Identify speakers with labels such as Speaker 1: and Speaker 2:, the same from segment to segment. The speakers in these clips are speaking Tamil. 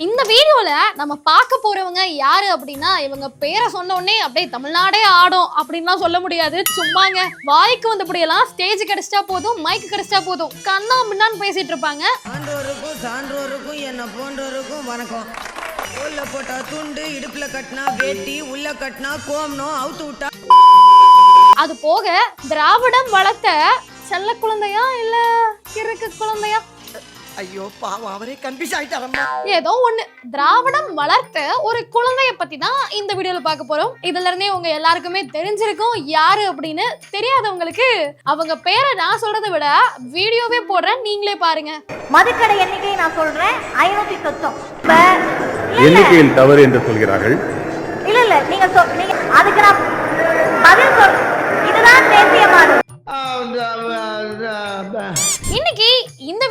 Speaker 1: இந்த வீடியோல நம்ம பார்க்க போறவங்க யாரு அப்படின்னா இவங்க பேரை சொன்ன உடனே அப்படியே தமிழ்நாடே ஆடும் அப்படின்லாம் சொல்ல முடியாது. சும்மாங்க. வாய்க்கு வந்தபடியெல்லாம் ஸ்டேஜ் கிடைச்சிட்டா போதும் மைக் கிடைச்சிட்டா போதும். கண்ணா முன்னான்னு பேசிட்டு இருப்பாங்க.
Speaker 2: ஆண்டோருக்கும் சான்றோருக்கும் என்ன போன்றோருக்கும் வணக்கம். தோல்ல போட்டா துண்டு இடுப்புல கட்டினா வேட்டி உள்ள கட்டினா கோம்னோ அவுத்து விட்டா
Speaker 1: அது போக திராவிடம் வளர்த்த செல்ல குழந்தையா இல்ல கிறுக்கு குழந்தையா?
Speaker 3: ஐயோ பாவம் அவரே கன்ஃபியூஸ் ஆயிட்டாரம்மா.
Speaker 1: ஏதோ ஒண்ணு. திராவிடம் வளர்த்த ஒரு குழந்தைய பத்தி தான் இந்த வீடியோல பார்க்க போறோம். இதுல இருந்தே உங்க எல்லாருக்குமே தெரிஞ்சிருக்கும் யாரு அப்படின்னு தெரியாதவங்களுக்கு அவங்க பேரை நான் சொல்றதை விட வீடியோவே போடுறேன் நீங்களே பாருங்க.
Speaker 4: மதுக்கடை எண்ணிக்கை நான் சொல்றேன் ஐநூத்தி இல்ல.
Speaker 5: எண்ணிக்கையில் தவறு என்று சொல்கிறார்கள்?
Speaker 4: இல்ல இல்ல நீங்க சொ- நீங்க அதுக்கு நான்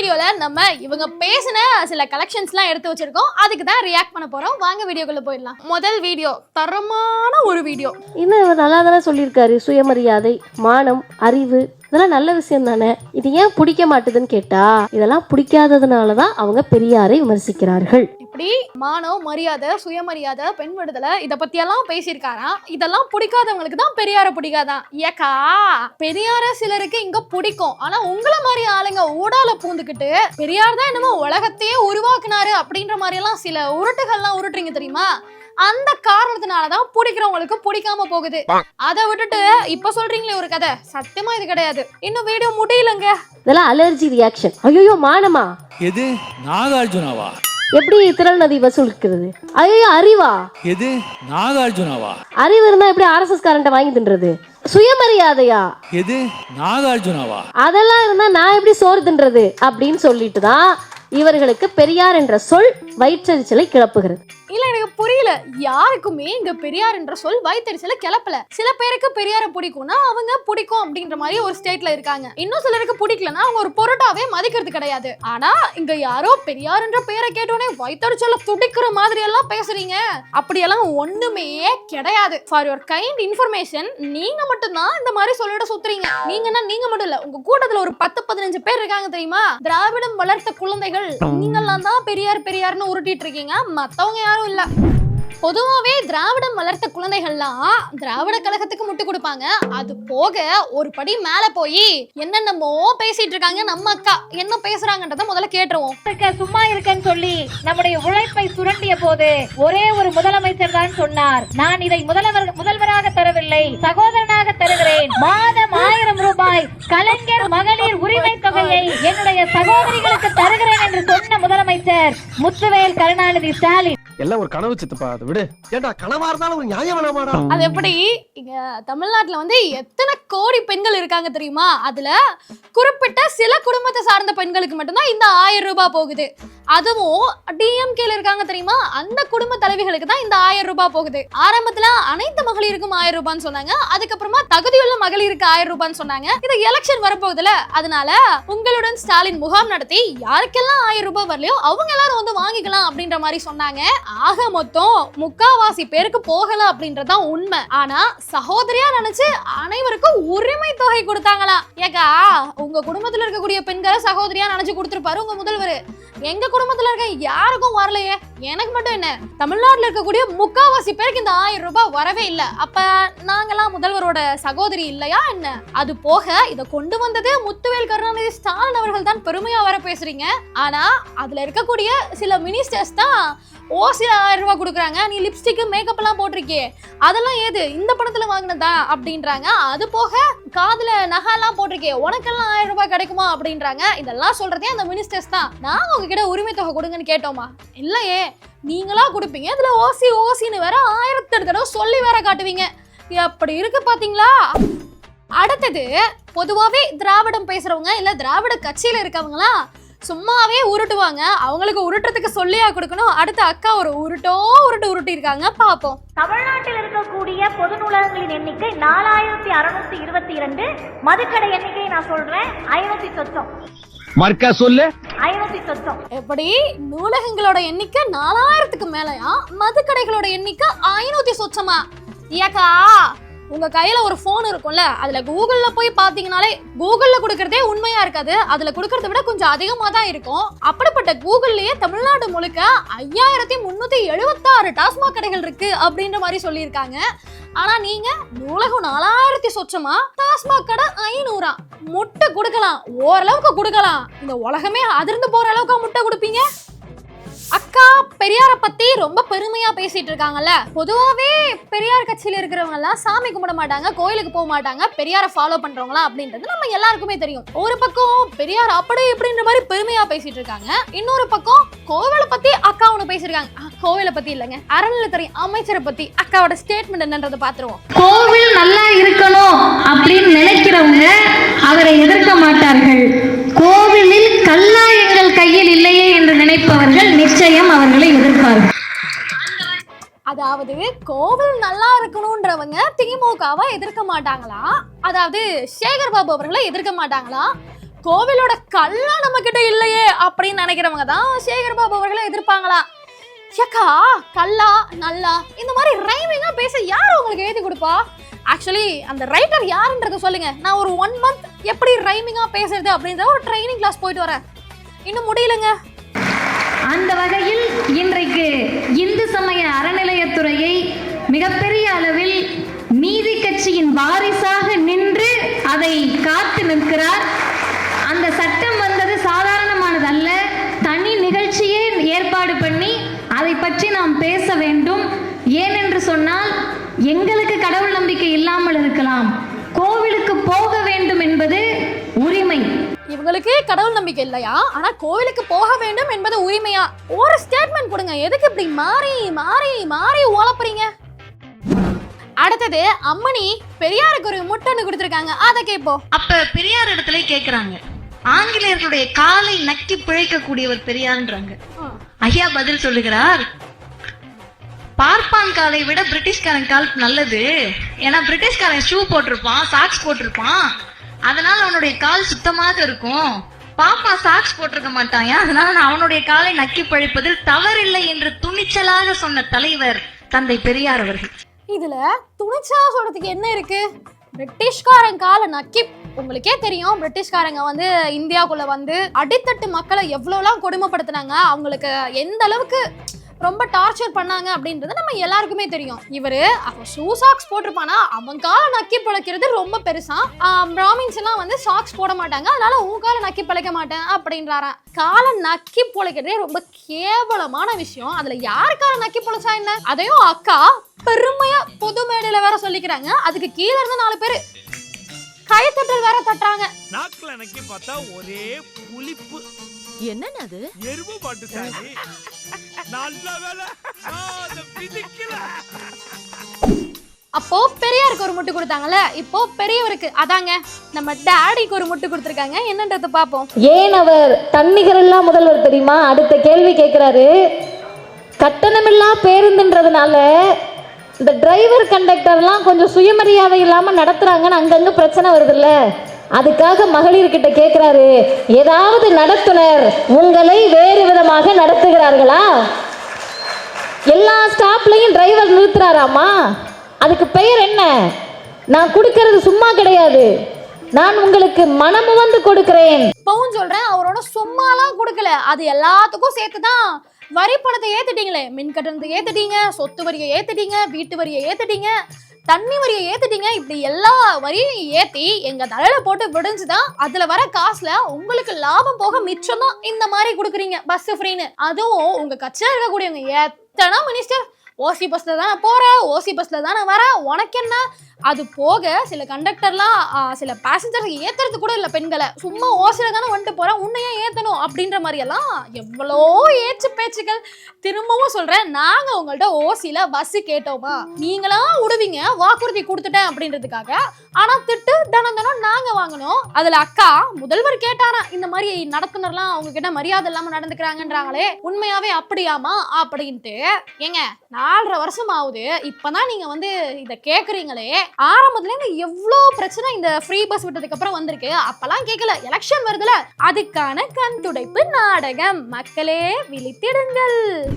Speaker 1: வீடியோவில் வீடியோல நம்ம இவங்க பேசின சில கலெக்ஷன்ஸ்லாம் எடுத்து வச்சிருக்கோம். அதுக்கு தான் ரியாக்ட் பண்ண போறோம். வாங்க வீடியோக்குள்ள போயிடலாம். முதல் வீடியோ தரமான ஒரு வீடியோ.
Speaker 6: இன்னும் இவர் நல்லா தானே சொல்லியிருக்காரு. சுயமரியாதை மானம் அறிவு இதெல்லாம் நல்ல விஷயம் தானே? இது ஏன் பிடிக்க மாட்டுதுன்னு கேட்டா இதெல்லாம் பிடிக்காததுனால தான் அவங்க பெரியாரை விமர்சிக்கிறார்கள்.
Speaker 1: இப்படி மானவ மரியாதை சுயமரியாதை பெண் விடுதலை இதை பத்தி எல்லாம் பேசியிருக்காராம். இதெல்லாம் பிடிக்காதவங்களுக்கு தான் பெரியார பிடிக்காதான் ஏக்கா பெரியார சிலருக்கு இங்க பிடிக்கும். ஆனா உங்களை மாதிரி ஆளுங்க ஊடால பூந்துக்கிட்டு பெரியார் தான் என்னமோ உலகத்தையே உருவாக்குனாரு அப்படின்ற மாதிரி எல்லாம் சில உருட்டுகள்லாம் உருட்டுறீங்க தெரியுமா? அந்த காரணத்தினாலதான் பிடிக்கிறவங்களுக்கு பிடிக்காம போகுது. அதை விட்டுட்டு இப்ப சொல்றீங்களே ஒரு கதை. சத்தியமா இது கிடையாது. இன்னும் வீடியோ முடியலங்க.
Speaker 6: இதெல்லாம் அலர்ஜி ரியாக்ஷன் ஐயோ மானமா?
Speaker 7: எது? நாகார்ஜுனாவா?
Speaker 6: எப்படி திரள் நதி வசூலிக்கிறது? ஐயோ அறிவா?
Speaker 7: எது? நாகார்ஜுனாவா?
Speaker 6: அறிவு இருந்தா எப்படி ஆர்எஸ்எஸ் காரண்ட வாங்கி தின்றது? சுயமரியாதையா?
Speaker 7: எது? நாகார்ஜுனாவா?
Speaker 6: அதெல்லாம் இருந்தா நான் எப்படி சோறு தின்றது? அப்படின்னு சொல்லிட்டு தான் இவர்களுக்கு பெரியார் என்ற சொல் வயிற்றறிச்சலை கிளப்புகிறது.
Speaker 1: இல்ல எனக்கு புரியல. யாருக்குமே இங்க பெரியார் என்ற சொல் வயிற்றறிச்சலை கிளப்பல. சில பேருக்கு பெரியார பிடிக்கும்னா அவங்க பிடிக்கும் அப்படின்ற மாதிரி ஒரு ஸ்டேட்ல இருக்காங்க. இன்னும் சிலருக்கு பிடிக்கலன்னா அவங்க ஒரு பொருட்டாவே மதிக்கிறது கிடையாது. ஆனா இங்க யாரோ பெரியார் என்ற பேரை கேட்டோடனே வயிற்றறிச்சல துடிக்கிற மாதிரி எல்லாம் பேசுறீங்க. அப்படியெல்லாம் ஒண்ணுமே கிடையாது. ஃபார் யுவர் கைண்ட் இன்ஃபர்மேஷன் நீங்க மட்டும்தான் இந்த மாதிரி சொல்லிட சுத்துறீங்க. நீங்கன்னா நீங்க மட்டும் இல்ல உங்க கூட்டத்துல ஒரு பத்து பதினஞ்சு பேர் இருக்காங்க தெரியுமா? திராவிடம் வளர்த்த குழந்தைகள் நீங்கெல்லாம் தான் பெரியார் பெரியார்னு உருட்டிட்டு இருக்கீங்க மத்தவங்க யாரும் இல்ல. பொதுவாகவே திராவிடம் வளர்த்த குழந்தைகள்லாம் திராவிட கழகத்துக்கு முட்டு கொடுப்பாங்க. அது போக ஒரு படி மேல போய் என்னென்னமோ பேசிட்டு இருக்காங்க நம்ம அக்கா. என்ன பேசுறாங்கன்றத முதல்ல கேட்டுருவோம்.
Speaker 4: இருக்க சும்மா இருக்கன்னு சொல்லி நம்முடைய உழைப்பை சுரண்டிய போது ஒரே ஒரு முதலமைச்சர் தான் சொன்னார். நான் இதை முதல்வர் முதல்வராக தரவில்லை சகோதரனாக தருகிறேன். மாதம் ஆயிரம் ரூபாய் கலைஞர் மகளிர் உரிமை தொகையை என்னுடைய சகோதரிகளுக்கு முதலமைச்சர் முத்துவேல் கருணாநிதி ஸ்டாலின்.
Speaker 8: எல்லாம் ஒரு கனவு சித்தப்பா அதை விடு.
Speaker 3: ஏண்டா கனவா இருந்தாலும் ஒரு நியாயம் வேணாமாடா?
Speaker 1: அது எப்படி? இங்க தமிழ்நாட்டுல வந்து எத்தனை கோடி பெண்கள் இருக்காங்க தெரியுமா? அதுல குறிப்பிட்ட சில குடும்பத்தை சார்ந்த பெண்களுக்கு மட்டும்தான் இந்த ஆயிரம் ரூபாய் போகுது. அதுவும் டிஎம்கேல இருக்காங்க தெரியுமா? அந்த குடும்ப தலைவிகளுக்கு தான் இந்த ஆயிரம் ரூபாய் போகுது. ஆரம்பத்துல அனைத்து மகளிருக்கும் ஆயிரம் ரூபான்னு சொன்னாங்க. அதுக்கப்புறமா முதல்ல மகளிருக்கு ஆயிரம் ரூபான்னு சொன்னாங்க. இது எலெக்ஷன் வரப்போகுதுல அதனால உங்களுடன் ஸ்டாலின் முகாம் நடத்தி யாருக்கெல்லாம் ஆயிரம் ரூபாய் வரலையோ அவங்க எல்லாரும் வந்து வாங்கிக்கலாம் அப்படின்ற மாதிரி சொன்னாங்க. ஆக மொத்தம் முக்காவாசி பேருக்கு போகல அப்படின்றதான் உண்மை. ஆனா சகோதரியா நினைச்சு அனைவருக்கும் உரிமை தொகை கொடுத்தாங்களாம் ஏக்கா உங்க குடும்பத்துல இருக்கக்கூடிய பெண்களை சகோதரியா நினைச்சு கொடுத்துருப்பாரு உங்க முதல்வர். எங்க குடும்பத்துல இருக்க யாருக்கும் வரலையே. எனக்கு மட்டும் என்ன தமிழ்நாட்டுல இருக்கக்கூடிய முக்காவாசி பேருக்கு இந்த ஆயிரம் ரூபாய் வரவே இல்ல. அப்ப நாங்கெல்லாம் முதல்வரோட சகோதரி இல்லையா என்ன? அது போக இதை கொண்டு வந்தது முத்துவேல் கருணாநிதி ஸ்டாலின் அவர்கள் தான் பெருமையா வர பேசுறீங்க. ஆனா அதுல இருக்கக்கூடிய சில மினிஸ்டர்ஸ் தான் ஓசி ஆயிரம் ரூபாய் கொடுக்குறாங்க. நீ லிப்ஸ்டிக்கு மேக்கப் எல்லாம் போட்டிருக்கே அதெல்லாம் ஏது? இந்த படத்துல வாங்கினதா? அப்படின்றாங்க. அது போக காதுல நகை எல்லாம் போட்டிருக்கே உனக்கெல்லாம் ஆயிரம் ரூபாய் கிடைக்குமா? அப்படின்றாங்க. இதெல்லாம் சொல்றதே அந்த மினிஸ்டர்ஸ் தான். நாங்க உங்ககிட்ட உரிமை தொகை கொடுங்கன்னு கேட்டோமா? இல்லையே. நீங்களா கொடுப்பீங்க. இதுல ஓசி ஓசின்னு வேற ஆயிரத்தி தடவை சொல்லி வேற காட்டுவீங்க. அப்படி இருக்கு பாத்தீங்களா? அடுத்தது பொதுவாவே திராவிடம் பேசுறவங்க இல்ல திராவிட கட்சியில இருக்கவங்களாம் சும்மாவே உருட்டுவாங்க. அவங்களுக்கு உருட்டுறதுக்கு சொல்லியா கொடுக்கணும். அடுத்த அக்கா ஒரு உருட்டோ உருட்டு உருட்டி இருக்காங்க பாப்போம்.
Speaker 4: தமிழ்நாட்டில் இருக்கக்கூடிய பொது நூலகங்களின் எண்ணிக்கை நாலாயிரத்தி அறுநூத்தி இருபத்தி இரண்டு. மதுக்கடை எண்ணிக்கை நான் சொல்றேன். ஐநூத்தி சொச்சம்
Speaker 8: மர்க்கா சொல்லு.
Speaker 4: ஐநூத்தி சொச்சம்
Speaker 1: எப்படி? நூலகங்களோட எண்ணிக்கை நாலாயிரத்துக்கு மேலயா? மதுக்கடைகளோட எண்ணிக்கை ஐநூத்தி சொச்சமா? ஏக்கா உங்க கையில ஒரு ஃபோன் இருக்கும்ல அதுல கூகுள்ல போய் பாத்தீங்கனாலே கூகுள்ல கொடுக்கறதே உண்மையா இருக்காது. அதுல கொடுக்கறத விட கொஞ்சம் அதிகமா தான் இருக்கும். அப்படிப்பட்ட கூகுள்லயே தமிழ்நாடு முழுக்க ஐயாயிரத்தி முன்னூத்தி எழுபத்தாறு டாஸ்மாக் கடைகள் இருக்கு அப்படின்ற மாதிரி சொல்லியிருக்காங்க. ஆனா நீங்க உலகம் நாலாயிரத்தி சொச்சமா டாஸ்மாக் கடை ஐநூறா. முட்டை கொடுக்கலாம் ஓரளவுக்கு கொடுக்கலாம். இந்த உலகமே அதிர்ந்து போற அளவுக்கு முட்டை கொடுப்பீங்க? அக்கா பெரியார பத்தி ரொம்ப பெருமையா பேசிட்டு இருக்காங்கல்ல. பொதுவாவே பெரியார் கட்சியில இருக்கிறவங்க எல்லாம் சாமி கும்பிட மாட்டாங்க கோயிலுக்கு போக மாட்டாங்க பெரியார ஃபாலோ பண்றவங்களா அப்படின்றது நம்ம எல்லாருக்குமே தெரியும். ஒரு பக்கம் பெரியார் அப்படி இப்படின்ற மாதிரி பெருமையா பேசிட்டு இருக்காங்க. இன்னொரு பக்கம் கோவிலை பத்தி அக்கா ஒண்ணு பேசிருக்காங்க கோவிலை பத்தி இல்லைங்க. அறநிலைத்துறை அமைச்சரை பத்தி அக்காவோட ஸ்டேட்மெண்ட் என்னன்றதை பாத்துருவோம்
Speaker 4: கோவில் நல்லா இருக்கணும் அப்படின்னு நினைக்கிறவங்க அவரை எதிர்க்க மாட்டார்கள். கோவிலில் கல்லாயங்கள் கையில் இல்லையே நினைப்பவர்கள் நிச்சயம் அவர்களை எதிர்ப்பார்கள்.
Speaker 1: அதாவது கோவில் நல்லா இருக்கணும்ன்றவங்க திமுகவை எதிர்க்க மாட்டாங்களா? அதாவது சேகர் பாபு அவர்களை எதிர்க்க மாட்டாங்களா? கோவிலோட கல்லா நம்ம கிட்ட இல்லையே அப்படின்னு நினைக்கிறவங்க தான் சேகர் பாபு அவர்களை எதிர்ப்பாங்களா? ஏக்கா கல்லா நல்லா இந்த மாதிரி ரைமிங்கா பேச யார் உங்களுக்கு எழுதி கொடுப்பா? ஆக்சுவலி அந்த ரைட்டர் யாருன்றத சொல்லுங்க. நான் ஒரு ஒன் மந்த் எப்படி ரைமிங்கா பேசுறது அப்படின்ற ஒரு ட்ரைனிங் கிளாஸ் போயிட்டு வரேன். இன்னும் முடியலங்க.
Speaker 4: அந்த வகையில் இன்றைக்கு இந்து சமய அறநிலையத்துறையை மிகப்பெரிய அளவில் நீதி கட்சியின் வாரிசாக நின்று அதை காத்து நிற்கிறார். அந்த சட்டம் வந்தது சாதாரணமானது அல்ல தனி நிகழ்ச்சியே ஏற்பாடு பண்ணி அதை பற்றி நாம் பேச வேண்டும். ஏனென்று சொன்னால் எங்களுக்கு கடவுள் நம்பிக்கை இல்லாமல் இருக்கலாம். கோவிலுக்கு போக வேண்டும் என்பது
Speaker 1: இவங்களுக்கு கடவுள் நம்பிக்கை இல்லையா? ஆனா கோவிலுக்கு போக வேண்டும் என்பது உரிமையா? ஒரு ஸ்டேட்மெண்ட் கொடுங்க. எதுக்கு இப்படி மாறி மாறி மாறி உழப்புறீங்க அடுத்தது அம்மணி பெரியாருக்கு ஒரு முட்டன்னு கொடுத்துருக்காங்க. அதை கேட்போம்
Speaker 9: அப்ப பெரியார் இடத்துல கேக்குறாங்க. ஆங்கிலேயர்களுடைய காலை நக்கி பிழைக்கக்கூடியவர் பெரியார்ன்றாங்க. ஐயா பதில் சொல்லுகிறார். பார்ப்பான் காலை விட பிரிட்டிஷ்காரன் கால் நல்லது. ஏன்னா பிரிட்டிஷ்காரன் ஷூ போட்டிருப்பான் சாக்ஸ் போட்டிருப்பான். அதனால அவனுடைய கால் சுத்தமாக இருக்கும். பாப்பா சாக்ஸ் போட்டிருக்க மாட்டான். அதனால நான் அவனுடைய காலை நக்கி பழிப்பதில் தவறில்லை என்று துணிச்சலாக சொன்ன தலைவர் தந்தை பெரியார் அவர்கள்.
Speaker 1: இதுல துணிச்சலாக சொல்றதுக்கு என்ன இருக்கு? பிரிட்டிஷ்காரன் கால நக்கி உங்களுக்கே தெரியும் பிரிட்டிஷ்காரங்க வந்து இந்தியாவுக்குள்ள வந்து அடித்தட்டு மக்களை எவ்வளோலாம் கொடுமைப்படுத்தினாங்க. அவங்களுக்கு எந்த அளவுக்கு ரொம்ப டார்ச்சர் பண்ணாங்க அப்படின்றது நம்ம எல்லாருக்குமே தெரியும். இவர் அவன் ஷூ சாக்ஸ் போட்டிருப்பானா? அவன் காலை நக்கி பிழைக்கிறது ரொம்ப பெருசா. பிராமின்ஸ் எல்லாம் வந்து சாக்ஸ் போட மாட்டாங்க. அதனால உன் காலை நக்கி பிழைக்க மாட்டேன் அப்படின்றாராம். காலை நக்கி பிழைக்கிறதே ரொம்ப கேவலமான விஷயம். அதுல யார் காலை நக்கி பிழைச்சா என்ன? அதையும் அக்கா பெருமையா பொது மேடையில வேற சொல்லிக்கிறாங்க. அதுக்கு கீழே இருந்து நாலு பேரு கைத்தட்டல் வேற தட்டுறாங்க.
Speaker 7: நாக்குல நக்கி பார்த்தா ஒரே புளிப்பு.
Speaker 2: என்னன்னு
Speaker 7: எருவு பாட்டு சாமி. நல்ல வேலை. அதை பிதிக்கல
Speaker 1: அப்போ பெரியாருக்கு ஒரு முட்டு கொடுத்தாங்கல்ல? இப்போ பெரியவருக்கு. அதாங்க நம்ம டாடிக்கு ஒரு முட்டு கொடுத்துருக்காங்க. என்னன்றத பாப்போம்.
Speaker 4: ஏன் அவர் தன்னிகரெல்லாம் முதல்வர் தெரியுமா? அடுத்த கேள்வி கேட்குறாரு கட்டணமில்லா பேருந்துன்றதுனால இந்த டிரைவர் கண்டக்டர்லாம் கொஞ்சம் சுயமரியாதை இல்லாமல் நடத்துகிறாங்கன்னு அங்கங்கே பிரச்சனை வருதுல்ல. அதுக்காக மகளிர்கிட்ட கேட்குறாரு ஏதாவது நடத்துனர் உங்களை வேறு விதமாக நடத்துகிறார்களா? எல்லா ஸ்டாப்லையும் டிரைவர் நிறுத்துறாராமா? அதுக்கு பெயர் என்ன? நான் கொடுக்கறது சும்மா கிடையாது. நான் உங்களுக்கு மனமு வந்து கொடுக்கிறேன்.
Speaker 1: இப்பவும் சொல்றேன் அவரோட சும்மாலாம் கொடுக்கல. அது எல்லாத்துக்கும் சேர்த்து தான் வரி பணத்தை ஏத்துட்டீங்களே. மின் கட்டணத்தை ஏத்துட்டீங்க சொத்து வரியை ஏத்துட்டீங்க வீட்டு வரியை ஏத்துட்டீங்க. தண்ணி வரியை ஏத்துட்டீங்க இப்படி எல்லா வரியும் ஏத்தி எங்க தலையில போட்டு விடிஞ்சுதான் அதுல வர காசுல உங்களுக்கு லாபம் போக மிச்சம் தான் இந்த மாதிரி கொடுக்குறீங்க. பஸ் ஃப்ரீன்னு அதுவும் உங்க கட்சியா இருக்கக்கூடியவங்க. எத்தனை மினிஸ்டர் ஓசி பஸ்ல தானே போற ஓசி பஸ்ல தானே வர உனக்கு என்ன? அது போக சில கண்டக்டர்லாம் சில பேசஞ்சர்ஸ் ஏத்துறது கூட இல்லை பெண்களை. சும்மா ஓசில தானே வந்துட்டு போகிறேன் உன்னையே ஏத்தணும் அப்படின்ற மாதிரியெல்லாம் எவ்வளோ ஏச்சு பேச்சுக்கள். திரும்பவும் சொல்றேன் நாங்க உங்கள்ட்ட ஓசில பஸ் கேட்டோமா? நீங்களா விடுவீங்க வாக்குறுதி கொடுத்துட்டேன் அப்படின்றதுக்காக. ஆனா திட்டு தினம் தினம் நாங்க வாங்கணும். அதுல அக்கா முதல்வர் கேட்டாரா இந்த மாதிரி நடத்துனர்லாம் அவங்க கிட்ட மரியாதை இல்லாம நடந்துக்கிறாங்கன்றாங்களே உண்மையாவே அப்படியாமா? அப்படின்ட்டு. ஏங்க நாலரை வருஷம் ஆகுது இப்பதான் நீங்க வந்து இதை கேக்குறீங்களே ஆரம்பத்துல இருந்து எவ்வளோ பிரச்சனை இந்த ஃப்ரீ பஸ் விட்டதுக்கு அப்புறம் வந்திருக்கு. அப்பெல்லாம் கேட்கல எலெக்ஷன் வருதுல. அதுக்கான கண் துடைப்பு நாடகம். மக்களே விழித்திடுங்கள்.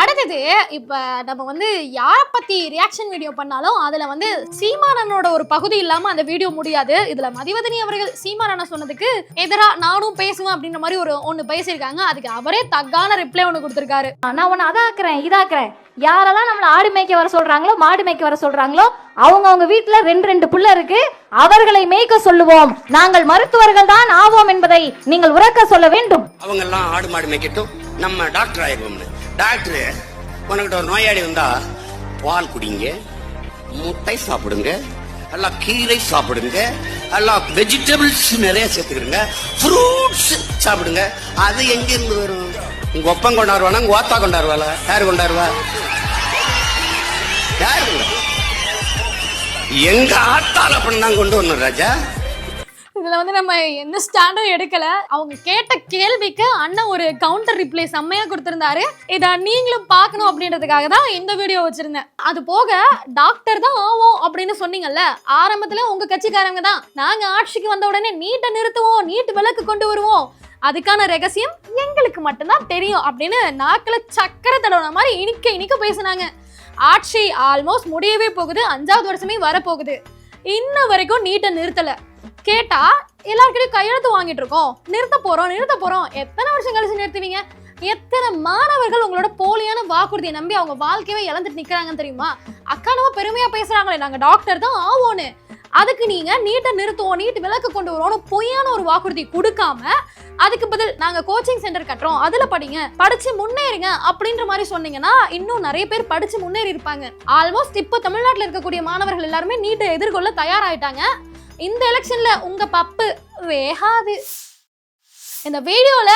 Speaker 1: அடுத்தது இப்ப நம்ம வந்து யார பத்தி ரியாக்ஷன் வீடியோ பண்ணாலும் அதுல வந்து சீமானனோட ஒரு பகுதி இல்லாம அந்த வீடியோ முடியாது. இதுல மதிவதனி அவர்கள் சீமானன சொன்னதுக்கு எதிரா நானும் பேசுவேன் அப்படின்ற மாதிரி ஒரு ஒண்ணு பேசியிருக்காங்க. அதுக்கு அவரே தக்கான ரிப்ளை ஒண்ணு கொடுத்திருக்காரு.
Speaker 4: நான் உன்னை அதாக்குறேன் இதாக்குறேன். யாரெல்லாம் நம்மள ஆடு மேய்க்க வர சொல்றாங்களோ மாடு மேய்க்க வர சொல்றாங்களோ அவங்க அவங்க வீட்டுல ரெண்டு ரெண்டு புள்ள இருக்கு. அவர்களை மேய்க்க சொல்லுவோம். நாங்கள் மருத்துவர்கள் தான் ஆவோம் என்பதை நீங்கள் உறக்க சொல்ல வேண்டும்.
Speaker 10: அவங்க எல்லாம் ஆடு மாடு மேய்க்கட்டும். நம்ம டாக்டர் ஆயிடுவோம்னு. டாக்டரு உனக்கிட்ட ஒரு நோயாளி வந்தா பால் குடிங்க முட்டை சாப்பிடுங்க எல்லாம் கீரை சாப்பிடுங்க எல்லாம் வெஜிடபிள்ஸ் நிறைய சேர்த்துக்கிடுங்க ஃப்ரூட்ஸ் சாப்பிடுங்க. அது எங்க இருந்து வரும்? உங்க ஒப்பம் கொண்டாடுவானா உங்க ஓத்தா கொண்டாடுவாளா யார் கொண்டாடுவா யாரு எங்க ஆத்தால பண்ணாங்க கொண்டு வரணும் ராஜா.
Speaker 1: இதுல வந்து நம்ம எந்த ஸ்டாண்டும் எடுக்கல. அவங்க கேட்ட கேள்விக்கு அண்ணன் ஒரு கவுண்டர் ரிப்ளை செம்மையா கொடுத்திருந்தாரு. இதை நீங்களும் பார்க்கணும் அப்படின்றதுக்காக தான் இந்த வீடியோ வச்சிருந்தேன். அது போக டாக்டர் தான் ஆவோம் அப்படின்னு சொன்னீங்கல்ல ஆரம்பத்துல உங்க கட்சிக்காரங்க தான். நாங்க ஆட்சிக்கு வந்த உடனே நீட்டை நிறுத்துவோம் நீட் விளக்கு கொண்டு வருவோம். அதுக்கான ரகசியம் எங்களுக்கு மட்டும்தான் தெரியும் அப்படின்னு நாக்கில் சக்கரை தடவை மாதிரி இனிக்க இனிக்க பேசுனாங்க. ஆட்சி ஆல்மோஸ்ட் முடியவே போகுது. அஞ்சாவது வருஷமே வரப்போகுது. இன்ன வரைக்கும் நீட்டை நிறுத்தலை. கேட்டா எல்லாருக்கிட்டையும் கையெழுத்து வாங்கிட்டு இருக்கோம். நிறுத்த போறோம் நிறுத்த போறோம். எத்தனை வருஷம் கழிச்சு நிறுத்துவீங்க? எத்தனை மாணவர்கள் உங்களோட போலியான வாக்குறுதியை நம்பி அவங்க வாழ்க்கையவே இழந்துட்டு நிக்கிறாங்கன்னு தெரியுமா? அக்கா நம்ம பெருமையா பேசுறாங்களே நாங்க டாக்டர் தான் ஆவோன்னு. அதுக்கு நீங்க நீட்டை நிறுத்துவோம் நீட் விலக்கு கொண்டு வருவோம்னு பொய்யான ஒரு வாக்குறுதி கொடுக்காம அதுக்கு பதில் நாங்க கோச்சிங் சென்டர் கட்டுறோம். அதுல படிங்க படிச்சு முன்னேறுங்க அப்படின்ற மாதிரி சொன்னீங்கன்னா இன்னும் நிறைய பேர் படிச்சு முன்னேறி இருப்பாங்க ஆல்மோஸ்ட் இப்போ தமிழ்நாட்டில் இருக்கக்கூடிய மாணவர்கள் எல்லாருமே நீட்டை எதிர்கொள்ள தயாராயிட்டாங்க. இந்த எலெக்ஷன்ல உங்க பப்பு வேகாது. இந்த வீடியோல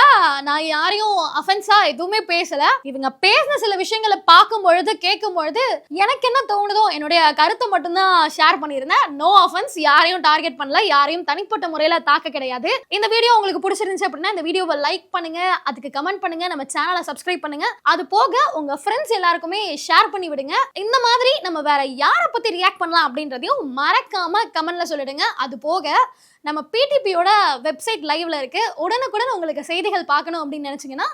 Speaker 1: நான் யாரையும் அஃபென்ஸா எதுவுமே பேசல. இவங்க பேசின சில விஷயங்களை பார்க்கும் பொழுது கேட்கும் பொழுது எனக்கு என்ன தோணுதோ என்னுடைய கருத்தை மட்டும்தான் ஷேர் பண்ணியிருந்தேன். நோ அஃபென்ஸ் யாரையும் டார்கெட் பண்ணல யாரையும் தனிப்பட்ட முறையில தாக்க கிடையாது. இந்த வீடியோ உங்களுக்கு பிடிச்சிருந்துச்சு அப்படின்னா இந்த வீடியோவை லைக் பண்ணுங்க அதுக்கு கமெண்ட் பண்ணுங்க நம்ம சேனலை சப்ஸ்கிரைப் பண்ணுங்க. அது போக உங்க ஃப்ரெண்ட்ஸ் எல்லாருக்குமே ஷேர் பண்ணி விடுங்க. இந்த மாதிரி நம்ம வேற யாரை பத்தி ரியாக்ட் பண்ணலாம் அப்படின்றதையும் மறக்காம கமெண்ட்ல சொல்லிடுங்க. அது போக நம்ம பிடிபியோட வெப்சைட் லைவ்ல இருக்கு. உடனுக்குடன் உங்களுக்கு செய்திகள் பார்க்கணும் அப்படின்னு நினைச்சீங்கன்னா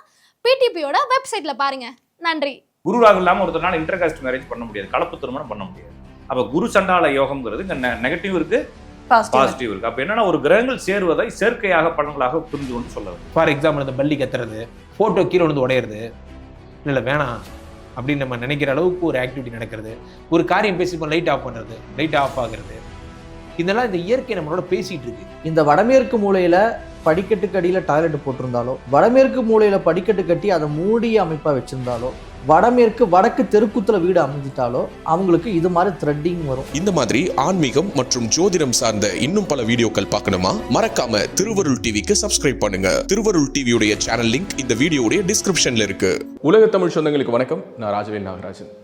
Speaker 1: பிடிபியோட வெப்சைட்ல பாருங்க. நன்றி.
Speaker 11: குரு ராகு இல்லாம ஒருத்தனால இன்டர் காஸ்ட் மேரேஜ் பண்ண முடியாது. கலப்பு திருமணம் பண்ண முடியாது. அப்ப குரு சண்டால யோகம்ங்கிறது இங்க நெகட்டிவ் இருக்கு பாசிட்டிவ் இருக்கு. அப்ப என்னன்னா ஒரு கிரகங்கள் சேருவதை சேர்க்கையாக பலன்களாக புரிஞ்சு கொண்டு சொல்ல
Speaker 8: ஃபார் எக்ஸாம்பிள் இந்த பள்ளி கத்துறது ஃபோட்டோ கீழே வந்து உடையிறது. இல்லை வேணாம். அப்படின்னு நம்ம நினைக்கிற அளவுக்கு ஒரு ஆக்டிவிட்டி நடக்கிறது. ஒரு காரியம் பேசி லைட் ஆஃப் பண்ணுறது லைட் ஆஃப் ஆகுறது. இதெல்லாம் இந்த இயற்கை நம்மளோட பேசிட்டு இருக்கு.
Speaker 3: இந்த வடமேற்கு மூலையில படிக்கட்டுக்கு அடியில் டாய்லெட் போட்டிருந்தாலோ வடமேற்கு மூலையில படிக்கட்டு கட்டி அதை மூடிய அமைப்பா வச்சிருந்தாலோ வடமேற்கு வடக்கு தெருக்குத்துல வீடு அமைஞ்சிட்டாலோ அவங்களுக்கு இது மாதிரி த்ரெட்டிங் வரும்.
Speaker 12: இந்த மாதிரி ஆன்மீகம் மற்றும் ஜோதிடம் சார்ந்த இன்னும் பல வீடியோக்கள் பார்க்கணுமா? மறக்காம திருவருள் டிவிக்கு சப்ஸ்கிரைப் பண்ணுங்க. திருவருள் டிவியுடைய சேனல் லிங்க் இந்த வீடியோடைய டிஸ்கிரிப்ஷன்ல இருக்கு.
Speaker 5: உலக தமிழ் சொந்தங்களுக்கு வணக்கம். நான் ராஜவேல் நாகராஜன்.